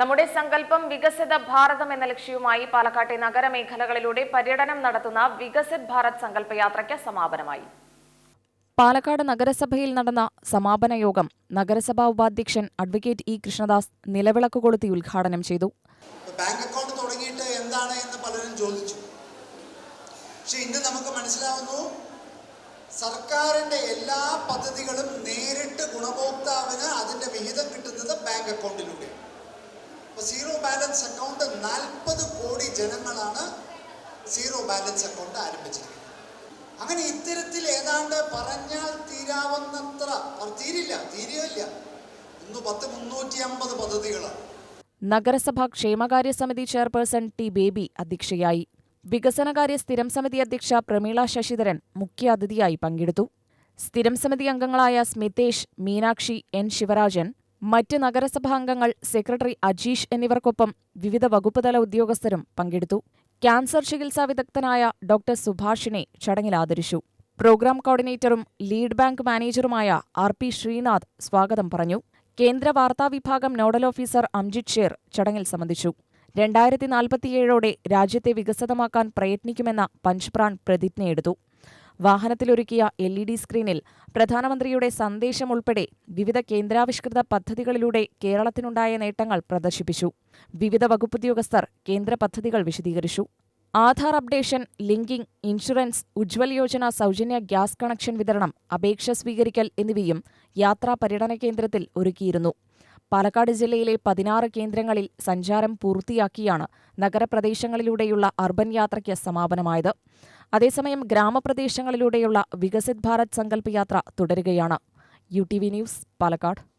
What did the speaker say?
നമ്മുടെ സങ്കല്പം വികസിത ഭാരതം എന്ന ലക്ഷ്യവുമായി പാലക്കാട്ടെ നഗരമേഖലകളിലൂടെ പര്യടനം നടത്തുന്ന വികസിത് ഭാരത് സങ്കല്പയാത്രയ്ക്ക് സമാപനമായി. പാലക്കാട് നഗരസഭയിൽ നടന്ന സമാപന യോഗം നഗരസഭാ ഉപാധ്യക്ഷൻ അഡ്വക്കേറ്റ് ഇ കൃഷ്ണദാസ് നിലവിളക്ക് കൊളുത്തി ഉദ്ഘാടനം ചെയ്തു. ബാങ്ക് അക്കൗണ്ട് തുടങ്ങിയിട്ട് എന്താണ് എന്ന് പലരും ചോദിച്ചു. പക്ഷെ ഇന്ന് നമുക്ക് മനസ്സിലാവുന്നു സർക്കാരിന്റെ എല്ലാ പദ്ധതികളും നേരിട്ട് ഗുണഭോക്താവിന് അതിന്റെ വിഹിതം കിട്ടുന്നത് ബാങ്ക് അക്കൗണ്ടിലൂടെ. സീറോ ബാലൻസ് അക്കൗണ്ട് നാൽപ്പത് കോടി ജനങ്ങളാണ് സീറോ ബാലൻസ് അക്കൗണ്ട് ആരംഭിച്ചിരിക്കുന്നത്. അങ്ങനെ ഇത്തരത്തിൽ ഏതാണ്ട് പറഞ്ഞാൽ തീരാവുന്നത്ര തീരില്ല തീരുകയില്ല. ഇന്ന് പത്ത് മുന്നൂറ്റി അമ്പത് പദ്ധതികളാണ്. നഗരസഭാ ക്ഷേമകാര്യ സമിതി ചെയർപേഴ്സൺ ടി ബേബി അധ്യക്ഷയായി. വികസനകാര്യ സ്ഥിരം സമിതി അധ്യക്ഷ പ്രമീള ശശിധരൻ മുഖ്യാതിഥിയായി പങ്കെടുത്തു. സ്ഥിരം സമിതി അംഗങ്ങളായ സ്മിതേഷ് മീനാക്ഷി എൻ ശിവരാജൻ മറ്റ് നഗരസഭാംഗങ്ങൾ സെക്രട്ടറി അജീഷ് എന്നിവർക്കൊപ്പം വിവിധ വകുപ്പുതല ഉദ്യോഗസ്ഥരും പങ്കെടുത്തു. ക്യാൻസർ ചികിത്സാ വിദഗ്ധനായ ഡോക്ടർ സുഭാഷിനെ ചടങ്ങിൽ ആദരിച്ചു. പ്രോഗ്രാം കോർഡിനേറ്ററും ലീഡ് ബാങ്ക് മാനേജറുമായ ആർ പി ശ്രീനാഥ് സ്വാഗതം പറഞ്ഞു. കേന്ദ്ര വാർത്താ വിഭാഗം നോഡൽ ഓഫീസർ അംജിത് ഷേർ ചടങ്ങിൽ സംബന്ധിച്ചു. രണ്ടായിരത്തി നാൽപ്പത്തിയേഴോടെ രാജ്യത്തെ വികസിതമാക്കാൻ പ്രയത്നിക്കുമെന്ന പഞ്ച്പ്രാൺ പ്രതിജ്ഞയെടുത്തു. വാഹനത്തിലൊരുക്കിയ എൽ ഇ ഡി സ്ക്രീനിൽ പ്രധാനമന്ത്രിയുടെ സന്ദേശം ഉൾപ്പെടെ വിവിധ കേന്ദ്രാവിഷ്കൃത പദ്ധതികളിലൂടെ കേരളത്തിനുണ്ടായ നേട്ടങ്ങൾ പ്രദർശിപ്പിച്ചു. വിവിധ വകുപ്പുദ്യോഗസ്ഥർ കേന്ദ്ര പദ്ധതികൾ വിശദീകരിച്ചു. Aadhaar updation linking insurance Ujjwal Yojana സൗജന്യ ഗ്യാസ് കണക്ഷൻ വിതരണം അപേക്ഷ സ്വീകരിക്കൽ എന്നിവയും യാത്രാ പര്യടന കേന്ദ്രത്തിൽ ഒരുക്കിയിരുന്നു. പാലക്കാട് ജില്ലയിലെ പതിനാറ് കേന്ദ്രങ്ങളിൽ സഞ്ചാരം പൂർത്തിയാക്കിയാണ് നഗരപ്രദേശങ്ങളിലൂടെയുള്ള അർബൻ യാത്രയ്ക്ക് സമാപനമായത്. അതേസമയം ഗ്രാമപ്രദേശങ്ങളിലൂടെയുള്ള വികസിത് ഭാരത് സങ്കല്പ യാത്ര തുടരുകയാണ്. U T V news Palakkad.